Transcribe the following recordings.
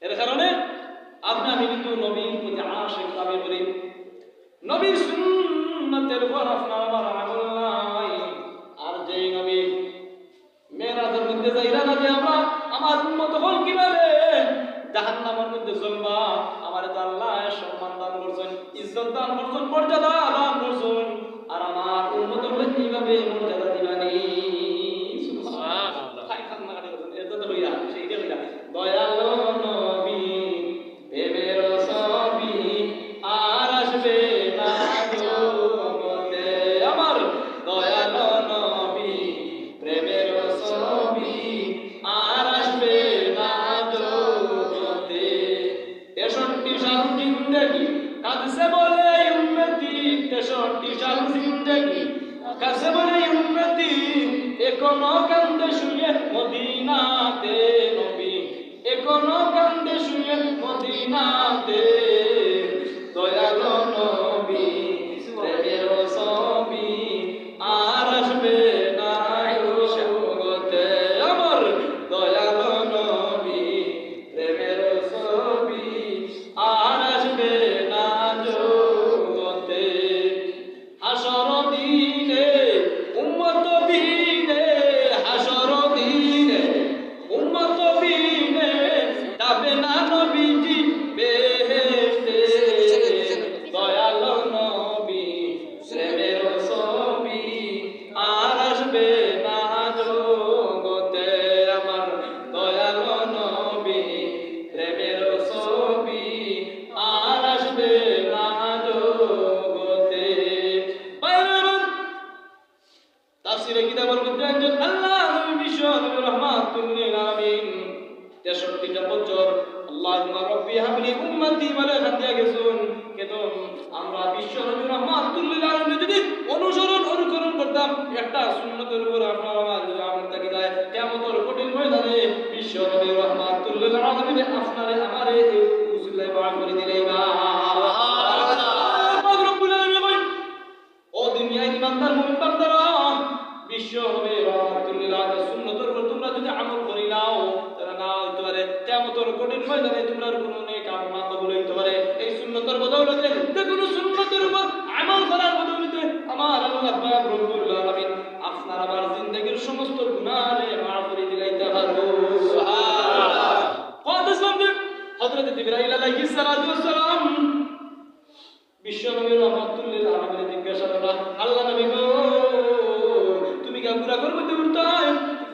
এর কারণে আপনি আমি কিন্তু নবীর প্রতি আশিক দাবি করি। নবীর সুন্নতের উপর আপনার আমার আমল নাই। আর নবী মধ্যে যাইরা না যে আমরা আমার উন্মত হল কীভাবে? মধ্যে চলবা আমার আল্লাহ সম্মান দান করছেন, ইজ্জত দান করছেন, মর্যাদা দান করছেন। আর আমার জিন্দগি। কাঁদছে বলে উন্নতি তেষট্টি সাল জিন্দগি। কাছে বলে উন্নতি এখনও কান্দে শুয়ে মদিনাতে। রাব্বি হাবলি উম্মতি বলে গেছুন। কিন্তু আমরা বিশ্ব নবী রহমাতুল যদি অনুসরণ অনুকরণ করতাম একটা সুন্নতের উপর আপনার আমার যদি আমল থাকি যায় কিয়ামতের কঠিন ময়দানে বিশ্ব নবী রহমাতুল লিল আপনারে আমারে এই উসিলায় করে দিলেই বা সুবহানাল্লাহ। রব্বুল আলামিন ও দুনিয়ায় ইমানদার মুমিন আলাইহিস সালাতু ওয়াস সালাম বিশ্বনবী রহমাতুল্লিল আলামিন জিজ্ঞাসা করা, আল্লাহ নবী গো, তুমি কা পুরা করবে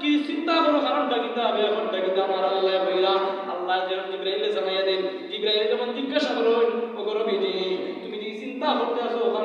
কি চিন্তা করো? কারণটা কি? তা ব্যাপারটা কি আমার আল্লাহ বইলা, আল্লাহ যেন জিব্রাইলে